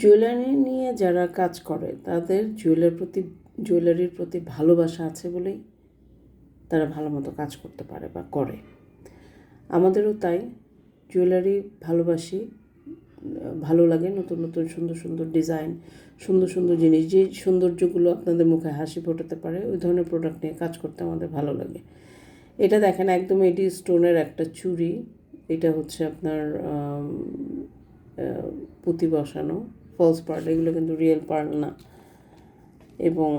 Jewellery নিয়ে যারা কাজ করে, তাদের জুয়েলার প্রতি, জুয়েলারির প্রতি ভালোবাসা আছে বলেই তারা ভালো মতো কাজ করতে পারে বা করে। আমাদেরও তাই, জুয়েলারি ভালোবাসি, ভালো লাগে নতুন নতুন, সুন্দর সুন্দর ডিজাইন, সুন্দর সুন্দর জিনিস, যে সৌন্দর্যগুলো আপনাদের মুখে হাসি ফোটাতে পারে, ওই ধরনের প্রোডাক্ট নিয়ে কাজ করতে আমাদের ভালো লাগে। এটা দেখেন একদম এটি স্টোনের একটা চুড়ি, এটা হচ্ছে আপনার পুঁতি বসানো। ফলস পার্ল এগুলো কিন্তু রিয়েল পার্ল না। এবং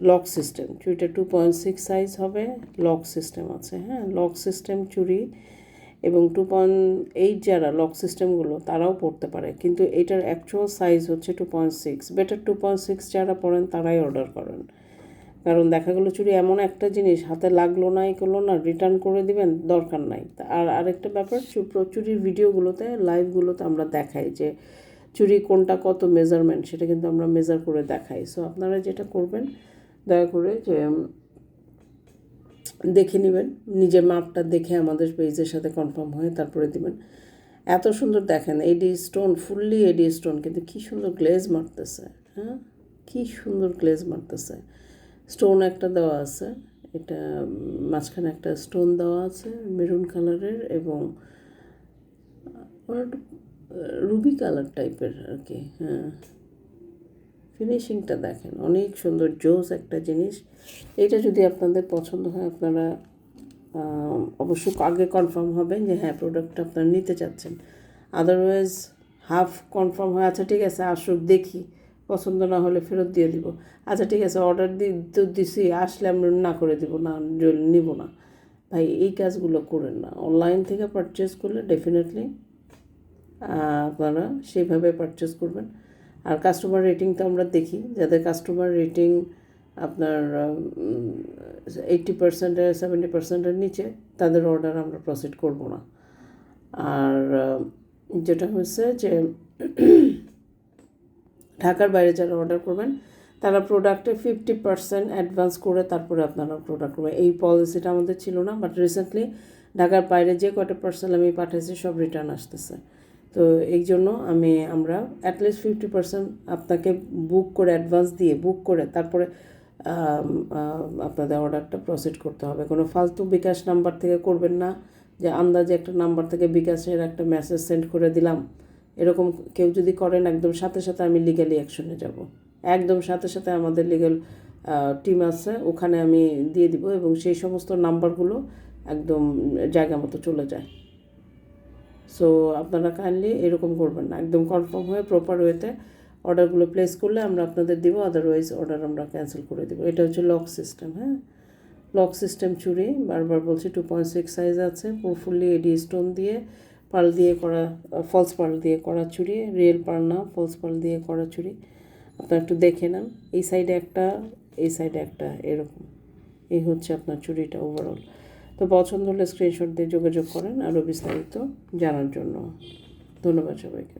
লক সিস্টেম চুরিটা টু পয়েন্ট সিক্স সাইজ হবে লক সিস্টেম আছে হ্যাঁ? লক সিস্টেম চুরি এবং টু পয়েন্ট এইট যারা লক সিস্টেমগুলো তারাও পড়তে পারে। কিন্তু এটার অ্যাকচুয়াল সাইজ হচ্ছে two point six better two point six যারা পড়েন, তারাই অর্ডার করেন। কারণ দেখা গেলো চুরি এমন একটা জিনিস, হাতে লাগল না এই করল না রিটার্ন করে দিবেন, দরকার নাই। আর আরেকটা ব্যাপার চুরির ভিডিওগুলোতে লাইভগুলোতে আমরা দেখাই যে চুরি কোনটা কত মেজারমেন্ট সেটা কিন্তু আমরা মেজার করে দেখাই। সো আপনারা যেটা করবেন, দয়া করে যে, দেখে নেবেন নিজের মাপটা দেখে আমাদের পেজের সাথে কনফার্ম হয়ে তারপরে দিবেন। এত সুন্দর দেখেন AD stone fully AD stone কিন্তু কী সুন্দর গ্লেজ মারতেছে হ্যাঁ? কী সুন্দর গ্লেজ মারতেছে। স্টোন একটা দেওয়া আছে, এটা মাঝখানে একটা স্টোন দেওয়া আছে মেরুন কালারের এবং রুবি কালার টাইপের আর কি হ্যাঁ। ফিনিশিংটা দেখেন, অনেক সুন্দর, জোস একটা জিনিস। এটা যদি আপনাদের পছন্দ হয়, আপনারা অবশ্য আগে কনফার্ম হবেন যে হ্যাঁ প্রোডাক্টটা আপনারা নিতে চাচ্ছেন। আদারওয়াইজ হাফ কনফার্ম হয় আচ্ছা ঠিক আছে, আসুক, দেখি। পছন্দ না হলে ফেরত দিয়ে দিব। আচ্ছা ঠিক আছে অর্ডার দি, তো দিছি, আসলে আমরা না করে দিব, না, নিব না। ভাই, এই কাজগুলো করেন না। অনলাইন থেকে পারচেস করলে ডেফিনেটলি আপনারা সেইভাবে পারচেস করবেন। আর কাস্টমার রেটিং তো আমরা দেখি, যাদের কাস্টমার রেটিং আপনার এইট্টি পার্সেন্টের সেভেন্টি পার্সেন্টের নিচে, তাদের অর্ডার আমরা প্রসিড করব না। আর যেটা হচ্ছে যে, ঢাকার বাইরে যারা অর্ডার করবেন, তারা প্রোডাক্টে ফিফটি পার্সেন্ট অ্যাডভান্স করে তারপরে আপনারা প্রোডাক্ট করবেন। এই পলিসিটা আমাদের ছিল না বাট রিসেন্টলি ঢাকার বাইরে যে কয়টা পার্সেল আমি পাঠাইছি, সব রিটার্ন আসতেছে। তো এই জন্য আমি, আমরা অ্যাটলিস্ট ফিফটি পার্সেন্ট আপনাকে বুক করে অ্যাডভান্স দিয়ে বুক করে তারপরে আপনাদের অর্ডারটা প্রসিড করতে হবে। কোনো ফালতু বিকাশ নাম্বার থেকে করবেন না, যে আন্দাজে একটা নাম্বার থেকে বিকাশের একটা মেসেজ সেন্ড করে দিলাম। এরকম কেউ যদি করেন, একদম সাথে সাথে আমি লিগালি অ্যাকশনে যাব। একদম সাথে সাথে আমাদের লিগাল টিম আছে, ওখানে আমি দিয়ে দিব এবং সেই সমস্ত নাম্বারগুলো একদম জায়গা মতো চলে যায়। সো আপনারা কাইন্ডলি এরকম করবেন না। একদম কনফার্ম হয়ে প্রপার ওয়েতে অর্ডারগুলো প্লেস করলে আমরা আপনাদের দিব আদারওয়াইজ অর্ডার আমরা ক্যান্সেল করে দেবো। এটা হচ্ছে লক সিস্টেম হ্যাঁ? লক সিস্টেম চুরি, বারবার বলছি টু পয়েন্ট সিক্স সাইজ আছে ফুললি এডি স্টোন দিয়ে পাল দিয়ে করা ফলস পাল দিয়ে করা চুরি রিয়েল পার্ল না ফলস পার্ল দিয়ে করা চুড়ি আপনারা একটু দেখে নেন, এই সাইডে একটা, এই সাইডে একটা, এরকম। এই হচ্ছে আপনার চুরিটা ওভারঅল তো পছন্দ হলে স্ক্রিনশট দিয়ে যোগাযোগ করেন আরও বিস্তারিত জানার জন্য। ধন্যবাদ সবাইকে।